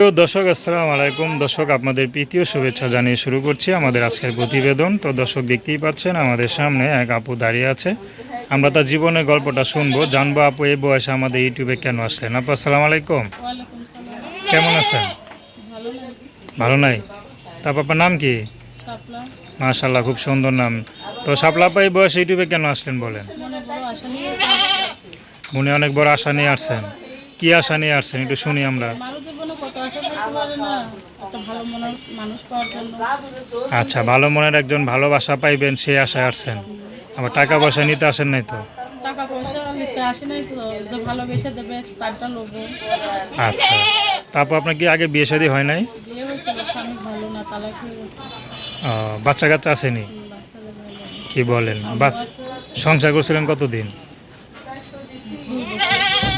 দর্শক, আসসালামু আলাইকুম। দর্শক, আপনাদের প্রীতীয় শুভেচ্ছা জানিয়ে শুরু করছি আমাদের আজকের প্রতিবেদন। তো দর্শক, দেখতেই পাচ্ছেন, আমাদের সামনে এক আপু দাঁড়িয়ে আছে। আমরা তার জীবনের গল্পটা শুনব। জানব আপু, এই বয়সে আমাদের ইউটিউবে কেন আসলেন? আপু, আসসালামু আলাইকুম। কেমন আছেন? ভালো নাই? তারপর আপনার নাম কি? মাশাল্লাহ খুব সুন্দর নাম। তো সাপলা আপা, এই বয়সে ইউটিউবে কেন আসলেন বলেন? মনে অনেক বড় আশা নিয়ে আসছেন। কি আশা নিয়ে আসছেন? একটু শুনি আমরা। আচ্ছা ভালো মনের একজন ভালোবাসা পাইবেন সেই আশায় আসছেন আবার টাকা পয়সা নিতে আসেন নাই তো? টাকা পয়সা নিতে আসে নাই তো যে ভালোবেসে দেবে তারটা লোবো। আচ্ছা তারপর আপনার কি আগে বিয়ে শাদী হয় নাই? বিয়ে হয়েছিল স্বামী ভালো না তালাক হয়ে ও, বাচ্চা কাচ্চা আসেনি। কি বলেন? সংসার করছিলেন কতদিন?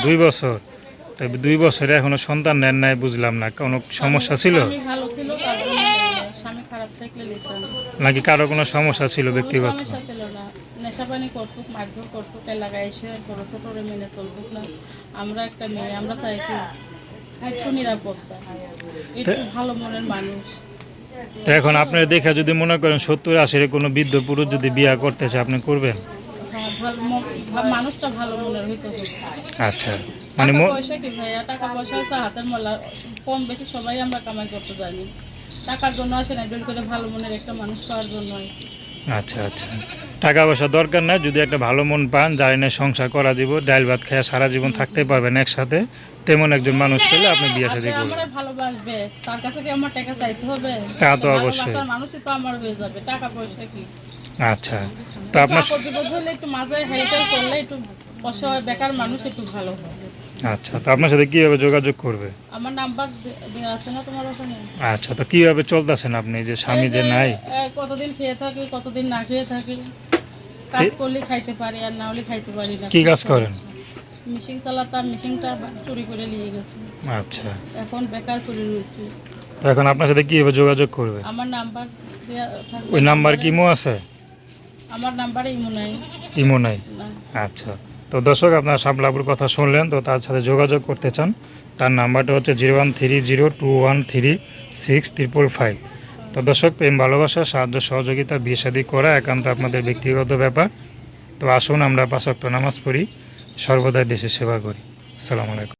দুই বছর। তাই দুই বছরে এখনও সন্তান নেন নাই বুঝলাম না। কোনো সমস্যা ছিল? নাকি কারও কোনো সমস্যা ছিল ব্যক্তিগত? সমস্যা ছিল না। নেশা পানি করতুক মারধর করতুক এলাকায় এসে বড় ছোট মেনে চলতুক না। আমরা একটা মেয়ে আমরা চাই একটু নিরাপত্তা। একটু ভালো মনের মানুষ। এখন আপনি দেখে যদি মনে করেন সত্তর আশির কোনো বৃদ্ধ পুরুষ যদি বিয়ে করতে চায় আপনি করবেন? হ্যাঁ, ভালো ম- ভা- মানুষটা ভালো মনের হইতে আচ্ছা। মানে পয়সা কি ভাইয়া টাকা পয়সা হচ্ছে হাতের মলা। কম বেশি সবাই আমরা কামাই করতে জানি। টাকার জন্য আসে না বের করে ভালো মনের একটা মানুষ পাওয়ার জন্য আচ্ছা আচ্ছা। টাকা পয়সা দরকার নাই যদি একটা ভালো মন পান না সংসার করা দিব ডাল ভাত খেয়ে সারা জীবন থাকতে পারবেন একসাথে। তেমন একজন মানুষ পেলে আপনি বিয়ে শাদী করবেন। আমার ভালোবাসবে। তার কাছে কি আমার টাকা চাইতে হবে? তা তো অবশ্যই। মানুষই তো আমার হয়ে যাবে টাকা পয়সা কি? আচ্ছা তো আপনার একটু মাঝে হেল্পেল করলে একটু অসহায় বেকার মানুষ একটু ভালো হবে আচ্ছা তো আপনার সাথে কীভাবে যোগাযোগ করবে? আমার নাম্বার দেওয়া আছে না তোমার ওখানে? আচ্ছা তো কীভাবে চলতেছেন আপনি? যে স্বামী যে নাই? কতদিন খেয়ে থাকি কতদিন না খেয়ে থাকি? কাজ করলে খাইতে পারি আর না হলে খাইতে পারি না। কি কাজ করেন? মিশিং চালাতাম মিশিংটা চুরি করে নিয়ে গেছি। আচ্ছা। এখন বেকার করে রয়েছি। তো এখন আপনার সাথে কীভাবে যোগাযোগ করবে? আমার নাম্বার ওই নাম্বার কি মো আছে? আমার নাম্বারে ইমো নাই। ইমো নাই? আচ্ছা। তো দর্শক, আপনার সামলাপুর কথা শুনলেন, তো তার সাথে যোগাযোগ করতে চান, তার নাম্বারটা হচ্ছে zero one three zero two one three six triple five. তো দর্শক, প্রেম, ভালোবাসা, সাহায্য, সহযোগিতা, বিয়ে করা একান্ত আপনাদের ব্যক্তিগত ব্যাপার। তো আসুন, আমরা পাশক্ত নামাজ পড়ি, সর্বদাই দেশের সেবা করি। আসসালামু আলাইকুম।